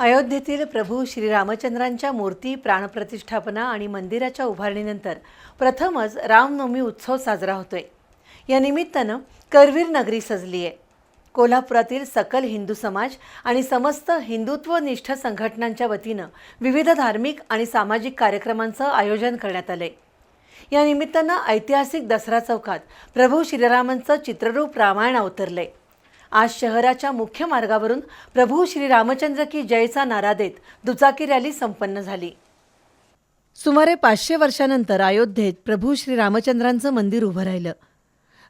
अयोध्येतील प्रभू श्रीरामचंद्रांच्या मूर्ती प्राणप्रतिष्ठापना आणि मंदिराच्या उभारणीनंतर प्रथमच रामनवमी उत्सव साजरा होतोय. या निमित्तानं करवीर नगरी सजली आहे कोल्हापुरातील सकल हिंदू समाज आणि समस्त हिंदुत्वनिष्ठ संघटनांच्या वतीनं विविध धार्मिक आणि सामाजिक कार्यक्रमांचं आयोजन करण्यात आलंय. या निमित्तानं ऐतिहासिक दसरा चौकात प्रभू श्रीरामांचं चित्ररूप रामायण अवतरलंय. आज शहराच्या मुख्य मार्गावरून प्रभू श्रीरामचंद्र की जयचा नारा देत दुचाकी रॅली संपन्न झाली. सुमारे पाचशे वर्षानंतर अयोध्येत प्रभू श्रीरामचंद्रांचं मंदिर उभं राहिलं.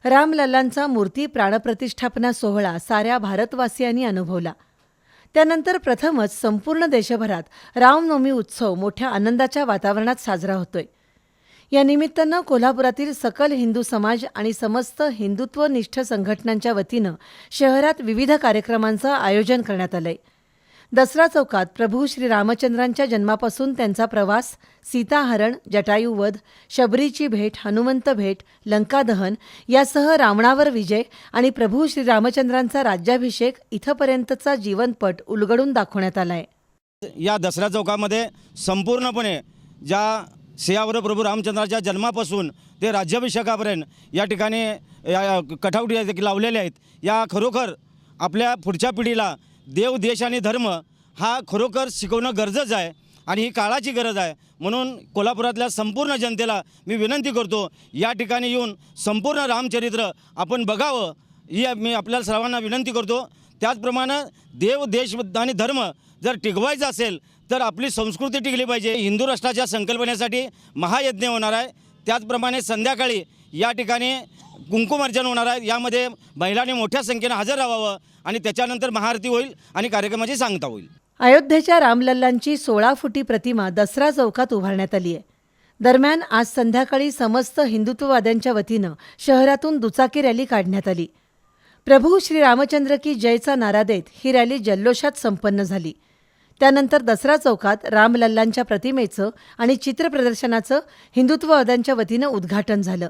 रामलल्लांचा मूर्ती प्राणप्रतिष्ठापना सोहळा साऱ्या भारतवासियांनी अनुभवला. त्यानंतर प्रथमच संपूर्ण देशभरात रामनवमी उत्सव मोठ्या आनंदाच्या वातावरणात साजरा होतोय. या निमित्तानं कोल्हापुरातील सकल हिंदू समाज आणि समस्त हिंदुत्वनिष्ठ संघटनांच्या वतीनं शहरात विविध कार्यक्रमांचं आयोजन करण्यात आलंय. दसरा चौकात प्रभू श्री रामचंद्रांच्या जन्मापासून त्यांचा प्रवास सीताहरण जटायूवध शबरीची भेट हनुमंत भेट लंकादहन यासह रावणावर विजय आणि प्रभू श्री रामचंद्रांचा राज्याभिषेक इथंपर्यंतचा जीवनपट उलगडून दाखवण्यात आलाय. या दसरा चौकामध्ये संपूर्णपणे ज्या सियावर प्रभू रामचंद्राच्या जन्मापासून ते राज्याभिषेकापर्यंत या ठिकाणी या कठावटी लावलेल्या आहेत. या खरोखर आपल्या पुढच्या पिढीला देव देश आणि धर्म हा खरोखर शिकवणं गरजेचं आहे आणि ही काळाची गरज आहे. म्हणून कोल्हापुरातल्या संपूर्ण जनतेला मी विनंती करतो या ठिकाणी येऊन संपूर्ण रामचरित्र आपण बघावं ही मी आपल्या सर्वांना विनंती करतो. त्याचप्रमाणे देव देश आणि धर्म जर टिकवायचा असेल तर आपली संस्कृती टिकली पाहिजे. हिंदू राष्ट्राच्या संकल्पनेसाठी महायज्ञ होणार आहे. त्याचप्रमाणे संध्याकाळी या ठिकाणी कुंकुमार्जन होणार आहे. यामध्ये महिलांनी मोठ्या संख्येनं हजर राहावं आणि त्याच्यानंतर महाआरती होईल आणि कार्यक्रमाची सांगता होईल. अयोध्येच्या रामलल्लांची सोळा फुटी प्रतिमा दसरा चौकात उभारण्यात आली आहे. दरम्यान आज संध्याकाळी समस्त हिंदुत्ववाद्यांच्या वतीनं शहरातून दुचाकी रॅली काढण्यात आली. प्रभू श्री रामचंद्र की जयचा नारा देत ही रॅली जल्लोषात संपन्न झाली. त्यानंतर दसरा चौकात रामलल्लांच्या प्रतिमेचं आणि चित्रप्रदर्शनाचं हिंदुत्ववाद्यांच्या वतीनं उद्घाटन झालं.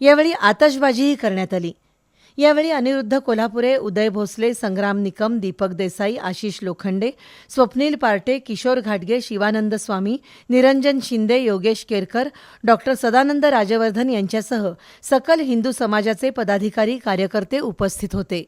यावेळी आतषबाजीही करण्यात आली. यावेळी अनिरुद्ध कोल्हापुरे उदय भोसले संग्राम निकम दीपक देसाई आशिष लोखंडे स्वप्नील पार्टे किशोर घाटगे शिवानंद स्वामी निरंजन शिंदे योगेश केरकर डॉक्टर सदानंद राजवर्धन यांच्यासह सकल हिंदू समाजाचे पदाधिकारी कार्यकर्ते उपस्थित होते.